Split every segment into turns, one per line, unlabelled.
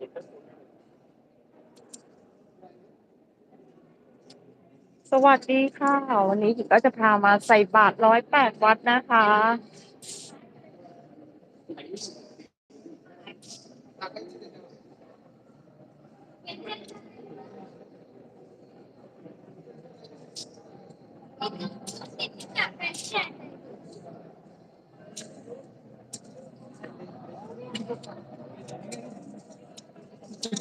สวัสดีค่ะ วันนี้หญิงก็จะพามาใส่บาตรร้อยแปดวัดนะคะ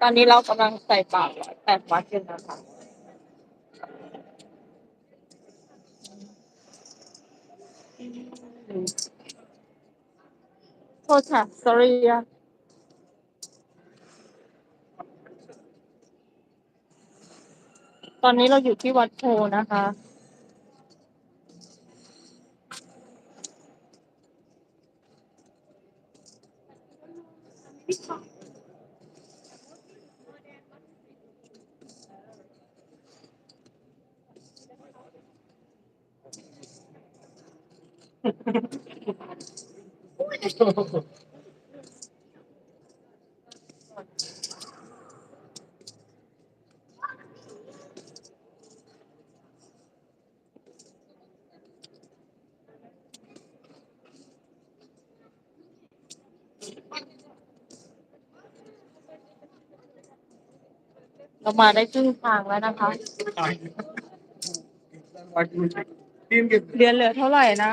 ตอนนี้เรากำลังใส่บาตรแปดวัดกันนะคะโท ษค่ะ sorry อะตอนนี้เราอยู่ที่วัดโพนะคะ เรามาได้ครึ่งทางแล้วนะคะเรียนเหลือเท่าไหร่นะ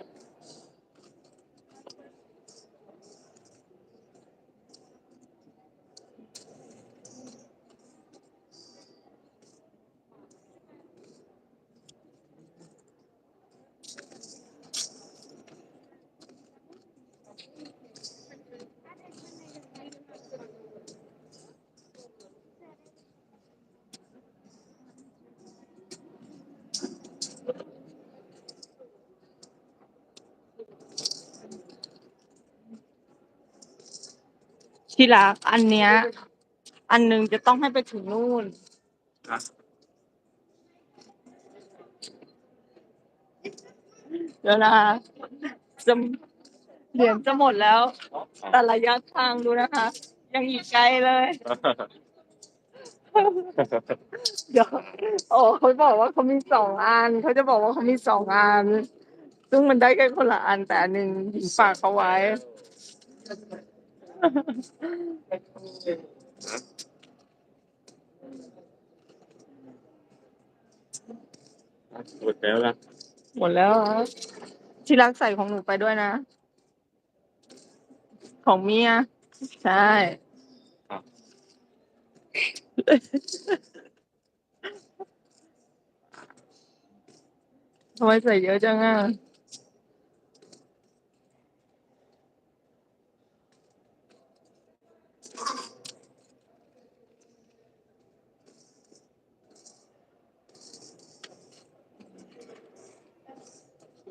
ที่รัก อันเนี้ย อันหนึงจะต้องให้ไปถึงนู่นเดี๋ยวนะจะเหรียญจะหมดแล้ว แต่ระยะทางดูนะคะ ยังอีกไกลเลย เดี๋ยวโอ้เขาบอกว่าเขามีสองอันเขาจะบอกว่าเขามีสองอัน ซึ่งมันได้แค่คนละอันแต่อันหนึ่งหญิงฝากเขาไว้
หมดแล้วนะ
หมดแล้วเหรอที่รักใส่ของหนูไปด้วยนะ ของเมีย ใช่ ทำไมใส่เยอะจังอะ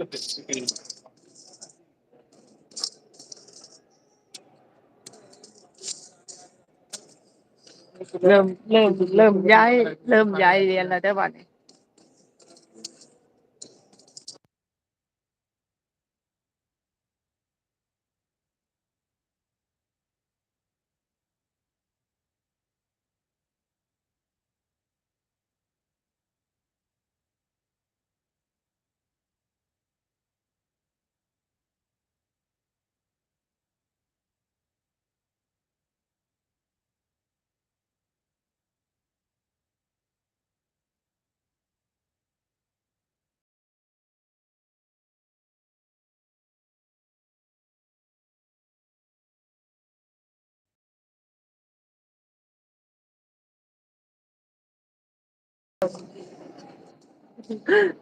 เริ่มเริ่มเริ่มย้าย เริ่มย้ายเรียนแล้วได้ป่ะเนี่ย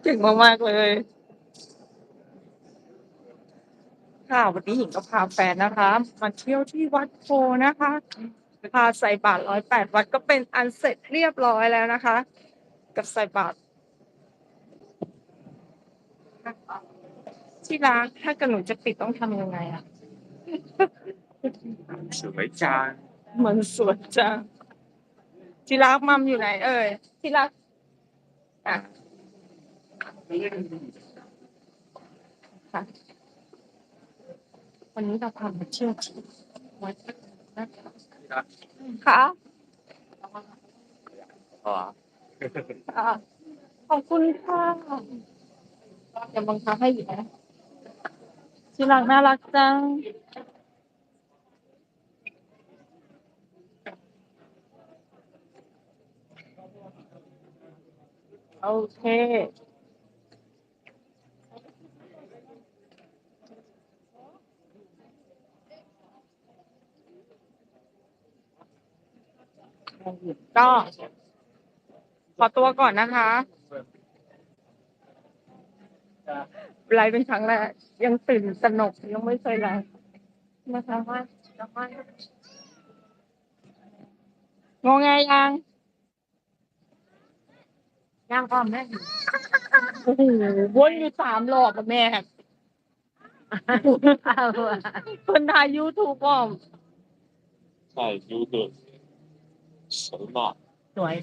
เก่งมาก ๆ เลย ค่ะ วันนี้หญิงก็พาแฟนนะคะ มาเที่ยวที่วัดโพนะคะ พาใส่บาตรร้อยแปดวัดก็เป็นอันเสร็จเรียบร้อยแล้วนะคะ กับใส่บาตรที่รักถ้าเกิดหนูจะปิดต้องทำยังไงอะ
สวยจัง
มันสวยจังที่รักมัมอยู่ไหน เอ่ยที่รักอะ ค่ะวันนี้เราพามาเที่ยวที่วัดนะคะค่ะ
อ๋อ
ค่ะขอบคุณค่ะอย่าบังคับให้อยู่นะที่รักน่ารักจัง โอเค ก็ ขอตัวก่อนนะคะไลฟ์เป็นครั้งแรกยังตื่นตระหนกยังไม่เคยไลฟ์นะคะว่างงไงยัง
ย่างพร้อมได้
โอ้โหวนอยู่สามรอบอะแม่
เอาอะ
คนถ่ายยูทูบอ่อม
ใช่ยูทูบสวยมาก
สวย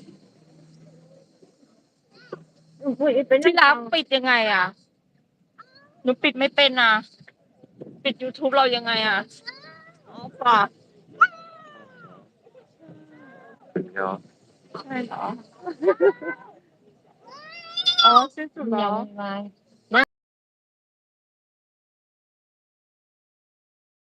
อุ้ยเป็น
ที่รักปิดยังไงอะ หนูปิดไม่เป็นอะ ปิด YouTube เรายังไงอะ อ๋อปาก
เนาะ
ใช่เหรอ อ๋อสิ้น